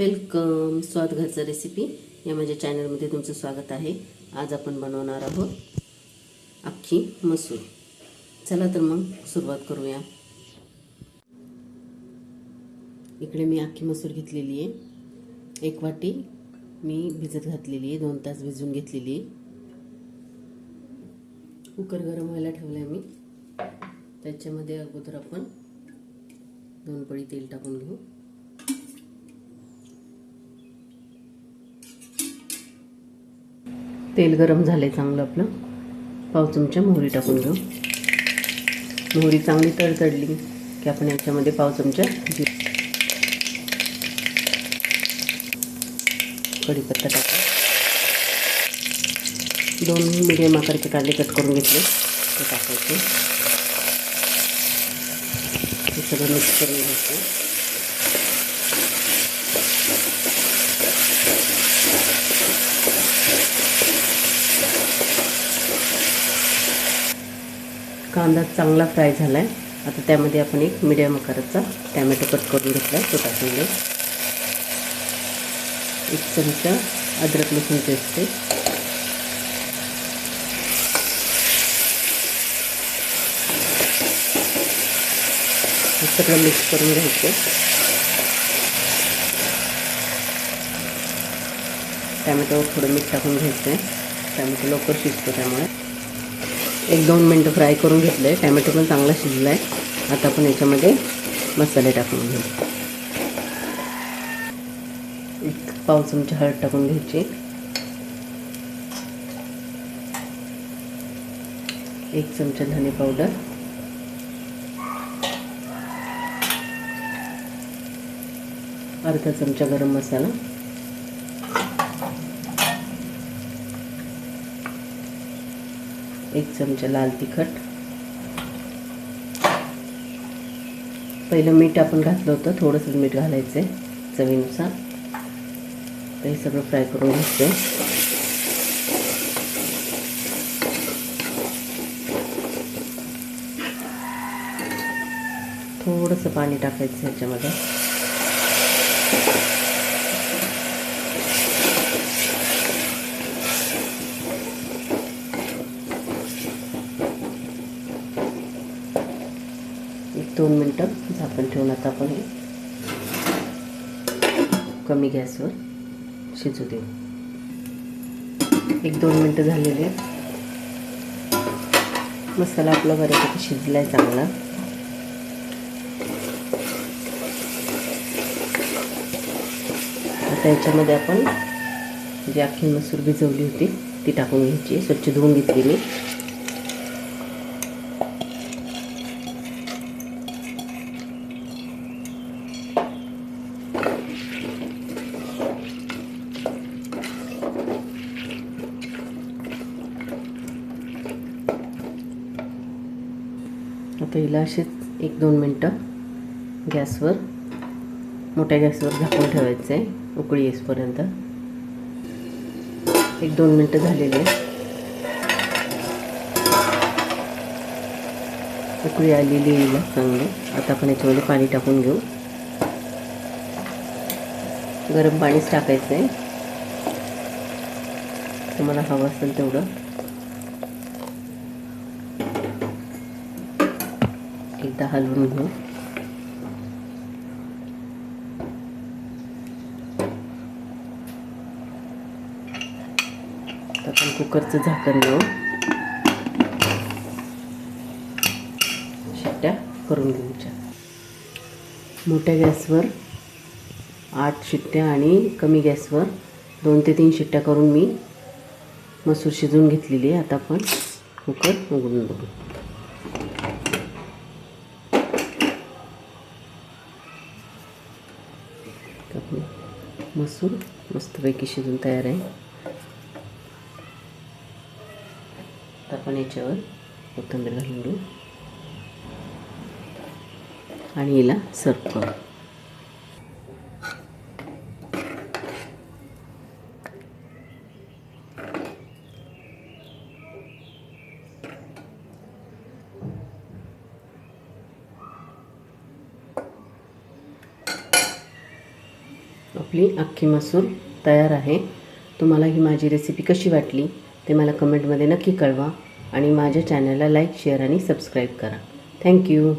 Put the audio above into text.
Welcome स्वाद घरचं recipe या माझ्या चॅनलमध्ये तुमचं स्वागत आहे. आज आपण बनवणार आहोत अख्खी मसूर. चला तर मग सुरुवात करूया. इकडे मी अख्खी मसूर घेतलेली आहे. एक वाटी मी भिजत घातलेली आहे. दोन तास भिजून घेतलेली आहे. कुकर गरम व्हायला ठेवला आहे मी. त्याच्यामध्ये अगोदर आपण दोन पळी तेल टाकून घेऊ. तेल गरम झालं आहे चांगलं आपलं. पाव चमचा मोहरी टाकून घेऊ. मोहरी चांगली तडतडली की आपण याच्यामध्ये पाव चमचा जी कढीपत्ता टाकू. दोन मिडियम आकारचे कांदे कट करून घेतले. ते टाकायचे. हे सगळं मिक्स करून घ्यायचं. कांदा चांगला फ्राय झाला आहे आता त्यामध्ये आपण एक मिडियम आकाराचा टॅमॅटो कट करून घेतला आहे तो टाकून एक चमचा अद्रक लसूण पेस्ट हे सगळं मिक्स करून घ्यायचं. टॅमॅटोवर थोडं मीठ टाकून घ्यायचं आहे टॅमॅटो लवकर शिजतो त्यामुळे. एक दोन मिनटं फ्राय करून घेतलं आहे टॅमॅटो पण चांगला शिजला आहे आता आपण याच्यामध्ये मसाले टाकून घेऊ. एक पाव चमचा हळद टाकून घ्यायची. एक चमचा धने पावडर. अर्धा चमचा गरम मसाला. एक चमचा लाल तिखट. पहिलं मीठ आपण घातलं होतं थोडंसं मीठ घालायचं आहे चवीनुसार. तर हे सगळं फ्राय करून घ्यायचं थोडंसं पाणी टाकायचं ह्याच्यामध्ये. दोन मिनटं झाकण ठेवून आता आपण हे कमी गॅसवर शिजू देऊ. एक दोन मिनटं झालेले मसाला आपला बऱ्यापैकी शिजला आहे चांगला. आता याच्यामध्ये आपण जी अख्खी मसूर भिजवली होती ती टाकून घ्यायची. स्वच्छ धुवून घेतली मी आता हिला असेच एक दोन मिनटं गॅसवर मोठ्या गॅसवर झाकून ठेवायचं आहे उकळी येसपर्यंत एक दोन मिनटं झालेली आहे. उकळी आलेली चांगली. आता आपण याच्यामध्ये पाणी टाकून घेऊ. गरम पाणीच टाकायचं आहे तुम्हाला हवं असेल तेवढं. एकदा हलवून घेऊ. आपण कुकरचं झाकण घेऊ शिट्ट्या करून घेऊच्या. मोठ्या गॅसवर आठ शिट्ट्या आणि कमी गॅसवर दोन ते तीन शिट्ट्या करून मी मसूर शिजवून घेतलेली आहे. आता आपण कुकर उघडून बघू. मसूर मस्तपैकी शिजून तयार आहे. आता आपण याच्यावर कोथिंबीर घालून घेऊ. आणि हिला सर्व करू. आपली अख्खी मसूर तयार आहे. तुम्हाला ही माझी रेसिपी कशी वाटली ते मला कमेंटमध्ये नक्की कळवा आणि माझ्या चॅनलला लाईक शेअर आणि सबस्क्राईब करा. Thank you